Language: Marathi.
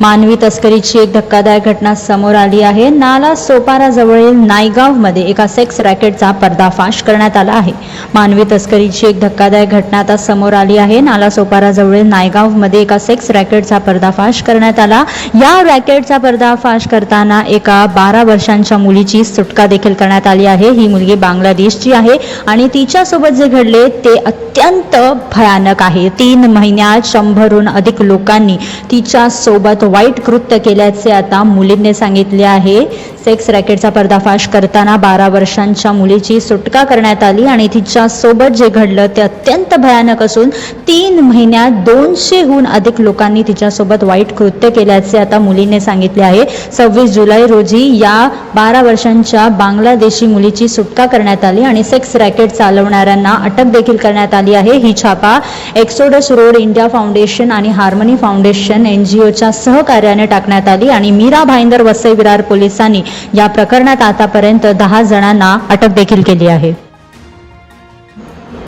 मानवी तस्करीची एक धक्कादायक घटना समोर आली आहे. नाला सोपारा जवळील नायगावमध्ये एका सेक्स रॅकेटचा पर्दाफाश करण्यात आला आहे. मानवी तस्करीची एक धक्कादायक घटना आता समोर आली आहे. नाला सोपारा जवळील नायगावमध्ये एका सेक्स रॅकेटचा पर्दाफाश करण्यात आला. या रॅकेटचा पर्दाफाश करताना एका बारा वर्षांच्या मुलीची सुटका देखील करण्यात आली आहे. ही मुलगी बांगलादेशची आहे आणि तिच्यासोबत जे घडले ते अत्यंत भयानक आहे. तीन महिन्यात शंभरहून अधिक लोकांनी तिच्या सोबत वाईट कृत्य केल्याचे आता मुलींनी सांगितले आहे. सेक्स रॅकेटचा पर्दाफाश करताना बारा वर्षांच्या मुलीची सुटका करण्यात आली आणि तिच्या सोबत जे घडलं ते अत्यंत भयानक असून तीन महिन्यात दोनशेहून अधिक लोकांनी तिच्यासोबत वाईट कृत्य केल्याचे आता मुलीने सांगितले आहे. सव्वीस जुलै रोजी या बारा वर्षांच्या बांगलादेशी मुलीची सुटका करण्यात आली आणि सेक्स रॅकेट चालवणाऱ्यांना अटक देखील करण्यात आली आहे. ही छापा एक्सोडस रोड इंडिया फाउंडेशन आणि हार्मनी फाउंडेशन एनजीओच्या सहकार्याने टाकण्यात आली आणि मीरा भाईंदर वसई विरार पोलिसांनी या प्रकरणात आतापर्यंत दहा जणांना अटक देखील केली आहे.